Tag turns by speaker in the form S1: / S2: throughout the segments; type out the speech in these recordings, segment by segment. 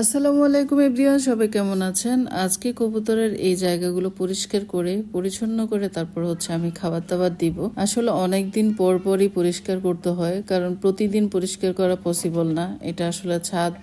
S1: আসসালামু আলাইকুম এভরিওয়ান, সবাই কেমন আছেন? আজকে কবুতরের এই জায়গাগুলো পরিষ্কার করে, পরিচ্ছন্ন করে তারপর হচ্ছে আমি খাবার দাবার দিব। আসলে অনেক দিন পর পরই পরিষ্কার করতে হয়, কারণ প্রতিদিন পরিষ্কার করা পসিবল না। এটা আসলে ছাদ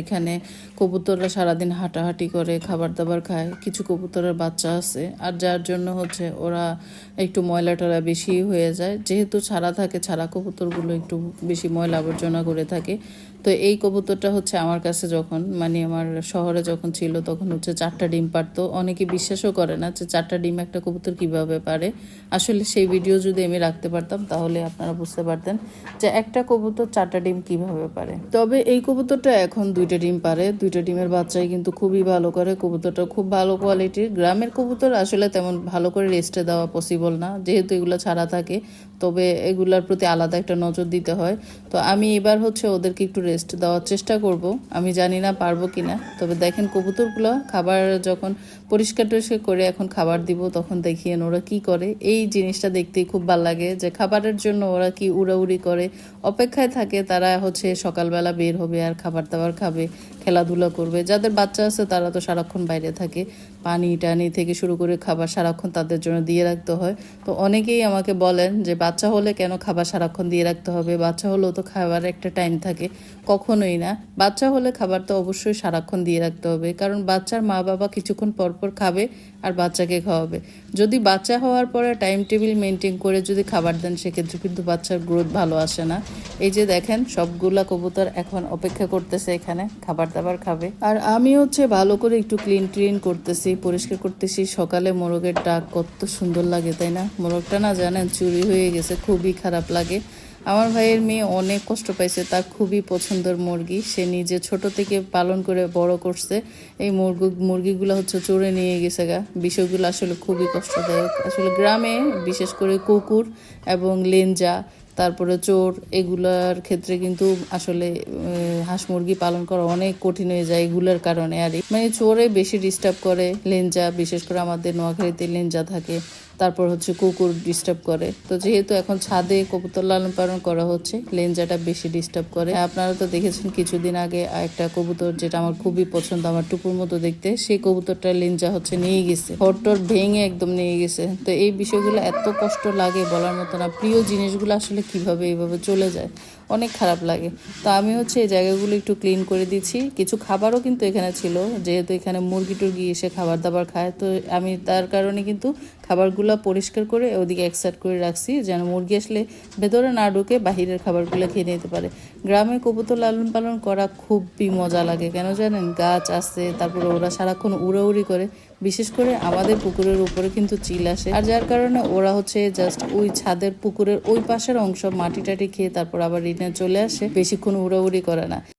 S1: এখানে কবুতররা সারাদিন হাঁটাহাঁটি করে খাবার দাবার খায়। কিছু কবুতরের বাচ্চা আছে আর যার জন্য হচ্ছে ওরা একটু ময়লা টলা বেশি হয়ে যায়। যেহেতু ছাড়া থাকে, ছাড়া কবুতরগুলো একটু বেশি ময়লা আবর্জনা করে থাকে। তো এই কবুতরটা হচ্ছে আমার কাছে যখন মানে আমার শহরে যখন ছিল, তখন হচ্ছে চারটা ডিম পারতো। অনেকে বিশ্বাসও করে না যে চারটা ডিম একটা কবুতর কীভাবে পারে। আসলে সেই ভিডিও যদি আমি রাখতে পারতাম, তাহলে আপনারা বুঝতে পারতেন যে একটা কবুতর চারটা ডিম কীভাবে পারে। তবে এই কবুতরটা এখন দুইটা ডিম পারে, দুইটা ডিমের বাচ্চাই কিন্তু খুবই ভালো করে কবুতরটা। খুব ভালো কোয়ালিটির গ্রামের কবুতর আসলে তেমন ভালো করে রেস্টে দেওয়া পসিবল না। যেহেতু এগুলো ছাড়া থাকে, তবে এগুলার প্রতি আলাদা একটা নজর দিতে হয়। তো আমি এবার হচ্ছে ওদেরকে একটু রেস্ট দেওয়ার চেষ্টা করব। আমি জানি না পারব কিনা। তবে দেখেন কবুতরগুলো, খাবার যখন পরিষ্কার টরিষ্কার করে এখন খাবার দিব, তখন দেখিয়েন ওরা কি করে। এই জিনিসটা দেখতেই খুব ভালো লাগে যে খাবারের জন্য ওরা কি উড়াউড়ি করে। অপেক্ষায় থাকে তারা হচ্ছে সকালবেলা বের হবে আর খাবার দাবার খাবে। খেলাধুলা করবে। যাদের বাচ্চা আছে তারা তো সারাক্ষণ বাইরে থাকে। পানি টানি থেকে শুরু করে খাবার সারাক্ষণ তাদের জন্য দিয়ে রাখতে হয়। তো অনেকেই আমাকে বলেন যে, বাচ্চা হলে কেন খাবার সারাক্ষণ দিয়ে রাখতে হবে? বাচ্চা হলেও তো খাবার একটা টাইম থাকে। কখনোই না। বাচ্চা হলে খাবার তো অবশ্যই সারাক্ষণ দিয়ে রাখতে হবে। কারণ বাচ্চার মা বাবা কিছুক্ষণ পর পর খাবে আর বাচ্চাকে খাওয়াবে। যদি বাচ্চা হওয়ার পরে টাইম টেবিল মেনটেন করে যদি খাবার দেন, সেক্ষেত্রে কিন্তু বাচ্চার গ্রোথ ভালো আসে না। এই যে দেখেন, সবগুলা কবুতর এখন অপেক্ষা করতেছে এখানে খাবার দাবার খাবে। আর আমি হচ্ছে ভালো করে একটু ক্লিন ক্লিন করতেছি, পরিষ্কার করতেছি। সকালে মোরগের ডাক কত সুন্দর লাগে, তাই না? মোরগটা না জানেন, চুরি হয়ে গেছে, খুবই খারাপ লাগে। আমার ভাইয়ের মেয়ে অনেক কষ্ট পাইছে, তার খুবই পছন্দের মুরগি। সে নিজে ছোট থেকে পালন করে বড় করছে। এই মুরগি, মুরগিগুলো হচ্ছে চড়ে নিয়ে গেছে গা। বিষয়গুলো আসলে খুবই কষ্টদায়ক। আসলে গ্রামে, বিশেষ করে কুকুর এবং লেঞ্জা তারপরে চোর, এগুলার ক্ষেত্রে কিন্তু আসলে হাঁস মুরগি পালন করা অনেক কঠিন হয়ে যায় এগুলোর কারণে আর মানে চোরে বেশি ডিস্টার্ব করে লেঞ্জা, বিশেষ করে আমাদের নোয়াখালীতে লেঞ্জা থাকে, তারপর হচ্ছে কুকুর ডিস্টার্ব করে। তো যেহেতু এখন ছাদে কবুতর লালন পালন করা হচ্ছে, লেঞ্জাটা বেশি ডিস্টার্ব করে। আপনারা তো দেখেছেন কিছুদিন আগে একটা কবুতর যেটা আমার খুবই পছন্দ, আমার টুকুর মতো দেখতে, সেই কবুতরটা লেঞ্জা হচ্ছে নিয়ে গেছে। হটটর ভেঙে একদম নিয়ে গেছে। তো এই বিষয়গুলো এত কষ্ট লাগে বলার মতো না। প্রিয় জিনিসগুলো আসলে কীভাবে এইভাবে চলে যায়। অনেক খারাপ লাগে। তো আমি হচ্ছে এই জায়গাগুলো একটু ক্লিন করে দিচ্ছি। কিছু খাবারও কিন্তু এখানে ছিল, যেহেতু এখানে মুরগি টুরগি এসে খাবার দাবার খায়। তো আমি তার কারণে কিন্তু খাবারগুলো পরিষ্কার করে ওদিকে একসাইড করে রাখছি, যেন মুরগি আসলে ভেতরে না ঢুকে বাহিরের খাবারগুলো খেয়ে নিতে পারে। গ্রামে কবুতর লালন পালন করা খুবই মজা লাগে, কেন জানেন? গাছ আছে, তারপরে ওরা সারাক্ষণ উড়াউড়ি করে। বিশেষ করে আমাদের পুকুরের উপরে কিন্তু চিল আসে। আর যার কারণে ওরা হচ্ছে জাস্ট ওই ছাদের পুকুরের ওই পাশের অংশ মাটি টাটি খেয়ে তারপর আবার রিটার্ন চলে আসে বেশিক্ষণ উড়াউড়ি করে না